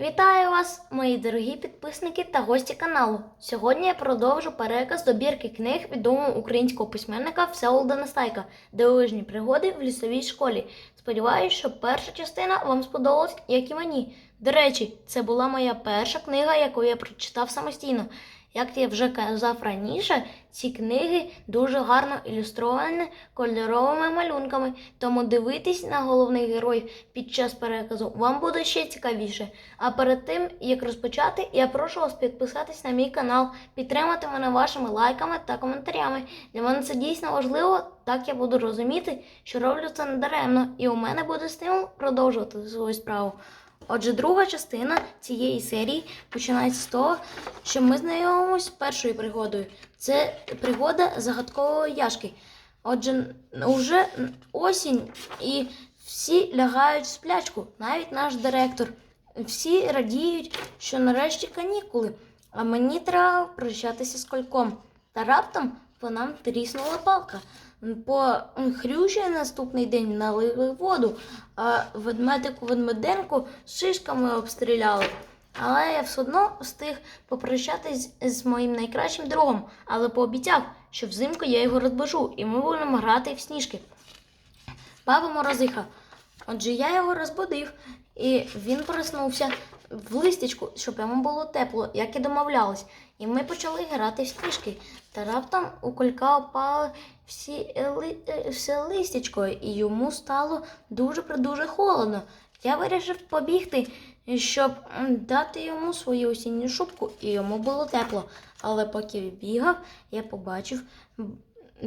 Вітаю вас, мої дорогі підписники та гості каналу. Сьогодні я продовжу переказ добірки книг відомого українського письменника Всеволода Настайка Дивовижні пригоди в лісовій школі. Сподіваюсь, що перша частина вам сподобалась, як і мені. До речі, це була моя перша книга, яку я прочитав самостійно. Як я вже казав раніше, ці книги дуже гарно ілюстровані кольоровими малюнками, тому дивитись на головних героїв під час переказу вам буде ще цікавіше. А перед тим, як розпочати, я прошу вас підписатись на мій канал, підтримати мене вашими лайками та коментарями. Для мене це дійсно важливо, так я буду розуміти, що роблю це недаремно, і у мене буде стимул продовжувати свою справу. Отже, друга частина цієї серії починається з того, що ми знайомимося першою пригодою. Це пригода загадкової яшки. Отже, вже осінь і всі лягають в сплячку, навіть наш директор. Всі радіють, що нарешті канікули, а мені треба прощатися з кольком. Та раптом по нам тріснула палка. По хрюші наступний день налили воду, а ведмедику ведмеденку шишками обстріляли. Але я все одно встиг попрощатись з моїм найкращим другом, але пообіцяв, що взимку я його розбежу, і ми будемо грати в сніжки. Баба Морозиха. Отже, я його розбудив, і він проснувся в листячку, щоб йому було тепло, як і домовлялись. І ми почали грати в сніжки. Та раптом у колька опали всі ли- е, все листячко, і йому стало дуже-дуже холодно. Я вирішив побігти, щоб дати йому свою осінню шубку, і йому було тепло. Але поки бігав, я побачив,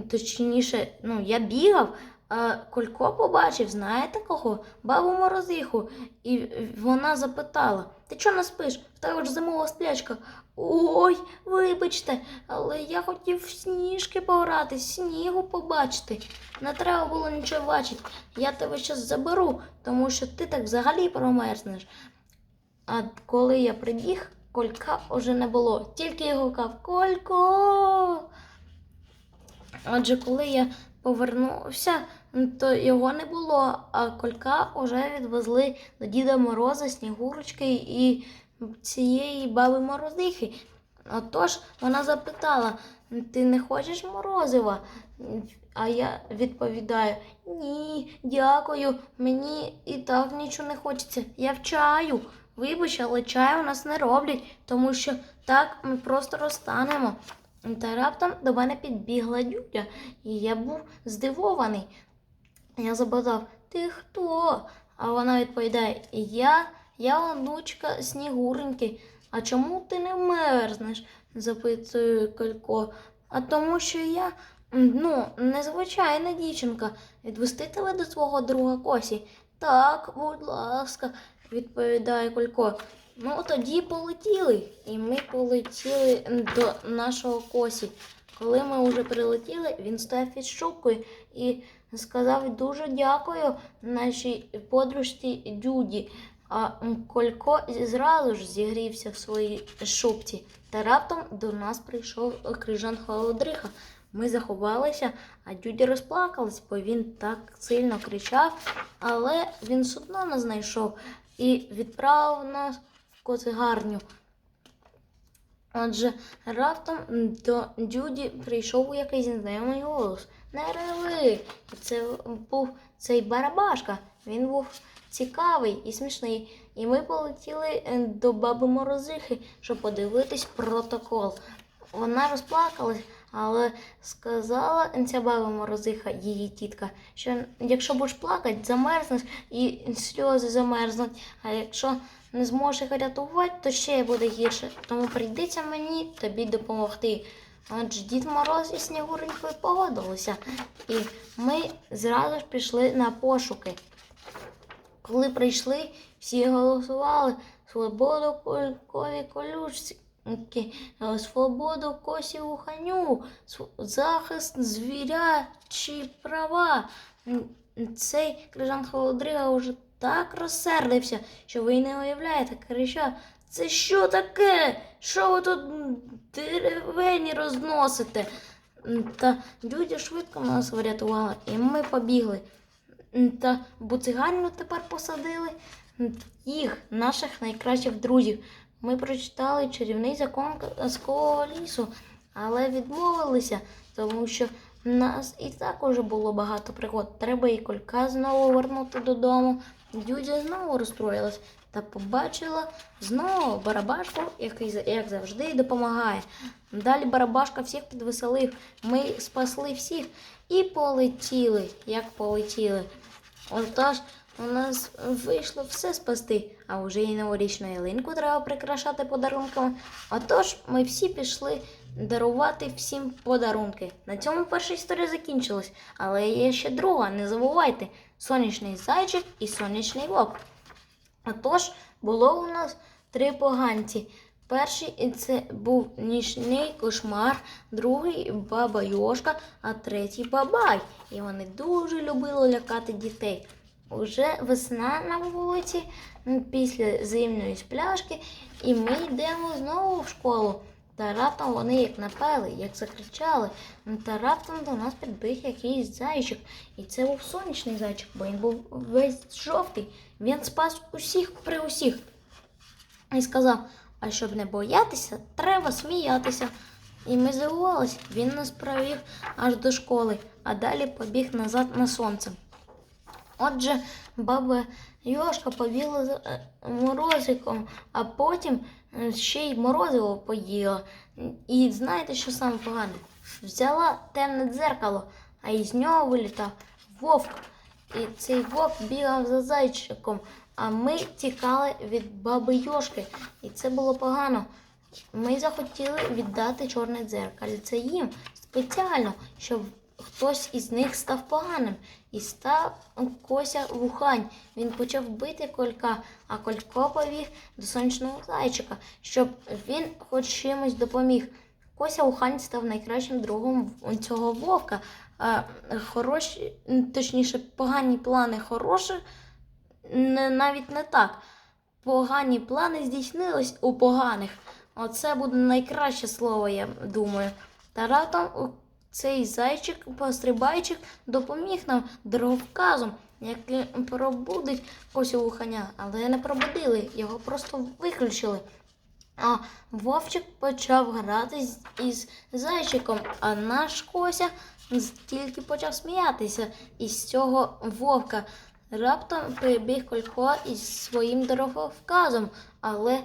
точніше, ну, я бігав, а Колько побачив, знаєте кого? Бабу Морозиху. І вона запитала: Ти чого не спиш? В тебе ж зимова сплячка. Ой, вибачте, але я хотів сніжки пограти, снігу побачити. Не треба було нічого бачити. Я тебе щас заберу, тому що ти так взагалі промерзнеш. А коли я прибіг, колька вже не було. Тільки я гукав Колько. Отже, коли я повернувся, то його не було, а колька вже відвезли до Діда Мороза, Снігурочки і цієї баби Морозихи. Отож вона запитала: ти не хочеш морозива? А я відповідаю: ні, дякую, мені і так нічого не хочеться. Я в чаю. Вибач, але чаю у нас не роблять, тому що так ми просто розтанемо. Та раптом до мене підбігла дюдя, і я був здивований. Я запитав, ти хто? А вона відповідає: Я, я онучка Снігуреньки. А чому ти не мерзнеш? запитує Колько. А тому, що я ну, незвичайна дівчинка. Відвести тебе до свого друга Косі. Так, будь ласка, відповідає Колько. Ну, тоді полетіли. І ми полетіли до нашого Косі. Коли ми вже прилетіли, він стояв під шубкою і сказав дуже дякую нашій подружці Дюді. А Колько зразу ж зігрівся в своїй шубці. Та раптом до нас прийшов крижан Холодриха. Ми заховалися, а Дюді розплакалась, бо він так сильно кричав, але він судно не знайшов і відправив нас в коцигарню. Отже, раптом до Дюді прийшов якийсь незнайомий голос. Не реви. Це був цей барабашка. Він був цікавий і смішний. І ми полетіли е, до баби Морозихи, щоб подивитись протокол. Вона розплакалась, але сказала ця баба Морозиха, її тітка, що якщо будеш плакати, замерзнеш і сльози замерзнуть. А якщо не зможеш рятувати, то ще буде гірше. Тому прийдеться мені тобі допомогти. Отже, Дід Мороз і Снігуренькою погодилися, і ми зразу ж пішли на пошуки. Коли прийшли, всі голосували свободу е, свободу косі уханю, св- захист звірячі права. Цей крижан Холодрига вже так розсердився, що ви й не уявляєте, кричав. Це що таке? Що ви тут деревені розносите? Та дюдя швидко нас врятувала, і ми побігли. Та буциганну тепер посадили їх, наших найкращих друзів. Ми прочитали чарівний закон казкового лісу, але відмовилися, тому що в нас і так уже було багато пригод. Треба і колька знову вернути додому. Дюдя знову розстроїлась та побачила знову барабашку, який як завжди допомагає. Далі барабашка всіх підвеселив. Ми спасли всіх і полетіли, як полетіли. Отож, у нас вийшло все спасти, а вже і новорічну ялинку треба прикрашати подарунками. Отож, ми всі пішли дарувати всім подарунки. На цьому перша історія закінчилась, але є ще друга, не забувайте: сонячний зайчик і сонячний вовк. Отож, було у нас три поганці. Перший це був нічний кошмар, другий баба Йошка, а третій бабай. І вони дуже любили лякати дітей. Уже весна на вулиці після зимної спляшки, і ми йдемо знову в школу. Та раптом вони як напали, як закричали. Та раптом до нас підбіг якийсь зайчик. І це був сонячний зайчик, бо він був весь жовтий. Він спас усіх при усіх. І сказав: а щоб не боятися, треба сміятися. І ми здивувалися, він нас провів аж до школи, а далі побіг назад на сонце. Отже, баба Йошка побігла за е, морозиком, а потім е, ще й морозиво поїла. І знаєте, що саме погане? Взяла темне дзеркало, а із нього вилітав вовк. І цей вовк бігав за зайчиком, а ми тікали від баби Йошки. І це було погано. Ми захотіли віддати чорне дзеркальце їм спеціально, щоб хтось із них став поганим. І став Кося вухань. Він почав бити колька, а колько повів до сонячного зайчика, щоб він хоч чимось допоміг. Кося Ухань став найкращим другом цього вовка. Хороші, точніше, погані плани хороші, навіть не так. Погані плани здійснились у поганих. Оце буде найкраще слово, я думаю. Та раптом цей зайчик, пострибайчик, допоміг нам дороговказом, який пробудить Косю Вуханя, але не пробудили, його просто виключили. А Вовчик почав грати із зайчиком, а наш Кося тільки почав сміятися із цього вовка. Раптом прибіг Колько із своїм дороговказом, але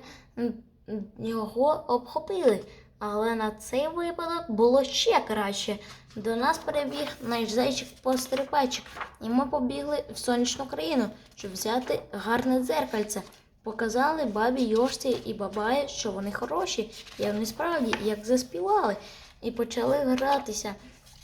його обхопили. Але на цей випадок було ще краще. До нас перебіг наш зайчик пострипачик і ми побігли в сонячну країну, щоб взяти гарне дзеркальце. Показали бабі Йошці і бабаї, що вони хороші, і вони справді як заспівали, і почали гратися.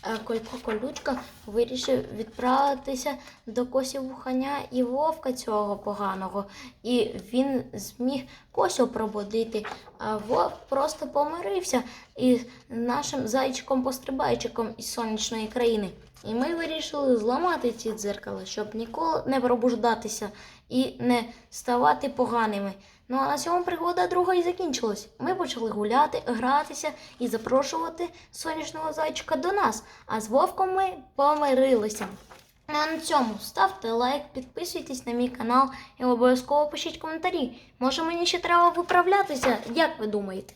А Колько Колючка вирішив відправитися до Косі Вуханя і вовка цього поганого. І він зміг Косю пробудити. А вовк просто помирився із нашим зайчиком-пострибайчиком із сонячної країни. І ми вирішили зламати ці дзеркала, щоб ніколи не пробуждатися і не ставати поганими. Ну а на цьому пригода друга і закінчилась. Ми почали гуляти, гратися і запрошувати сонячного зайчика до нас. А з вовком ми помирилися. Ну а на цьому ставте лайк, підписуйтесь на мій канал і обов'язково пишіть коментарі. Може мені ще треба виправлятися, як ви думаєте?